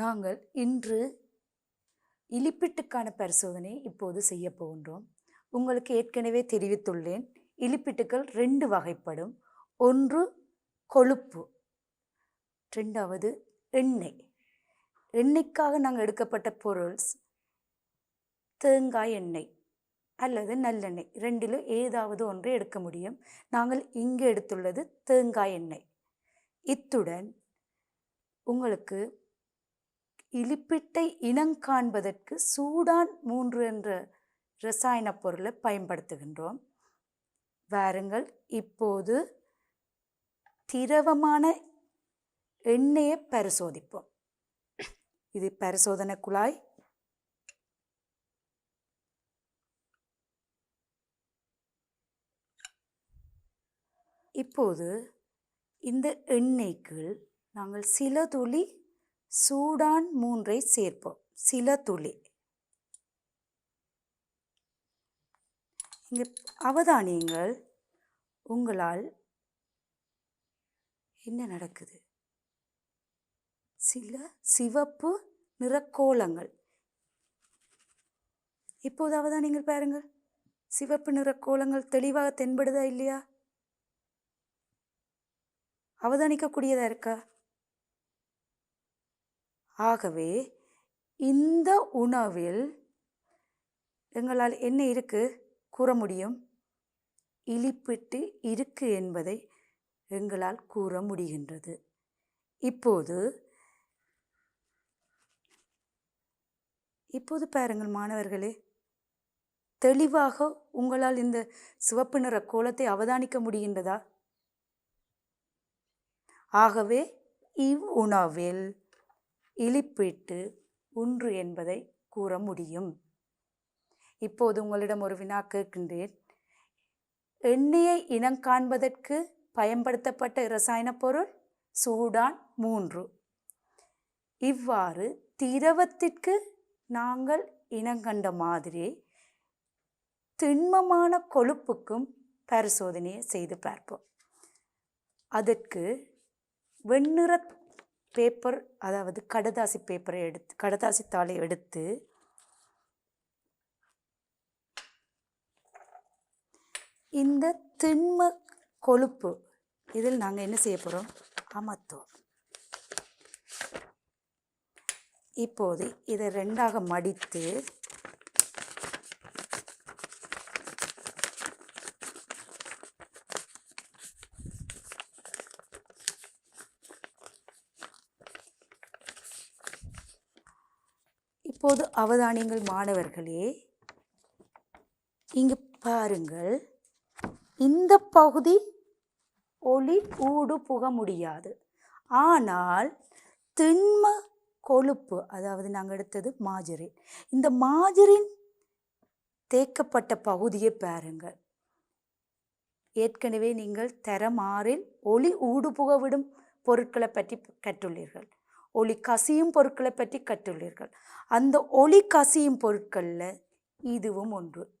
நாங்கள் இன்று இலிப்பிட்டுக்கான பரிசோதனை இப்போது செய்ய போகின்றோம். உங்களுக்கு ஏற்கனவே தெரிவித்துள்ளேன் இலிப்பிட்டுக்கள் ரெண்டு வகைப்படும். ஒன்று கொழுப்பு ரெண்டாவது எண்ணெய். எண்ணெய்க்காக நாங்கள் எடுக்கப்பட்ட பொருள்ஸ் தேங்காய் எண்ணெய் அல்லது நல்லெண்ணெய். ரெண்டிலும் ஏதாவது ஒன்றை எடுக்க முடியும். நாங்கள் இங்கே எடுத்துள்ளது தேங்காய் எண்ணெய். இத்துடன் உங்களுக்கு இலிப்பிட்டை இனங்காண்பதற்கு சூடான் மூன்று என்ற ரசாயன பொருளை பயன்படுத்துகின்றோம். வாருங்கள் இப்போது திரவமான எண்ணெயை பரிசோதிப்போம். இது பரிசோதனை குழாய். இப்போது இந்த எண்ணெய்க்குள் நாங்கள் சில துளி சூடான் மூன்றை சேர்ப்போம். சில துளி. இங்கே அவதானியங்கள். உங்களால் என்ன நடக்குது? சில சிவப்பு நிறக்கோலங்கள் இப்போது அவதானியங்கள் பாருங்கள் சிவப்பு நிறக்கோலங்கள் தெளிவாக தென்படுதா இல்லையா? அவதானிக்கக்கூடியதா இருக்கா? ஆகவே இந்த உணவில் எங்களால் என்ன இருக்கு? கூற முடியும். இழிப்பிட்டு இருக்கு என்பதை எங்களால் கூற முடிகின்றது. இப்போது இப்போது பாருங்கள் மாணவர்களே தெளிவாக உங்களால் இந்த சிவப்பு நிற கோலத்தை அவதானிக்க முடிகின்றதா? ஆகவே இவ் இழிப்பிட்டு ஒன்று உன்று என்பதை கூற முடியும். இப்போது உங்களிடம் ஒரு வினா கேட்கின்றேன். எண்ணெயை இனம் காண்பதற்கு பயன்படுத்தப்பட்ட இரசாயன பொருள்? சூடான் மூன்று. இவ்வாறு திரவத்திற்கு நாங்கள் இனங்கண்ட மாதிரி திண்மமான கொழுப்புக்கும் பரிசோதனையை செய்து பார்ப்போம். அதற்கு வெண்ணிற பேப்பர் அதாவது கடதாசி பேப்பரை எடுத்து கடதாசி தாளை எடுத்து இந்த திண்ம கொழுப்பு இதில் நாங்கள் என்ன செய்ய போகிறோம் அமர்த்துவோம். இப்போது இதை ரெண்டாக மடித்து இப்போது அவதானியங்கள் மாணவர்களே இங்கு பாருங்கள். இந்த பகுதி ஒளி ஊடு புக முடியாது. ஆனால் திண்ம கொழுப்பு அதாவது நாங்கள் எடுத்தது மாஜரின் இந்த மாஜரின் தேக்கப்பட்ட பகுதியை பாருங்கள். ஏற்கனவே நீங்கள் தரமாறில் ஒளி ஊடுபுக விடும் பொருட்களை பற்றி கற்றுள்ளீர்கள். ஒளி கசியும் பொருட்களை பற்றி கற்றுள்ளீர்கள். அந்த ஒளி கசியும் பொருட்களில் இதுவும் ஒன்று.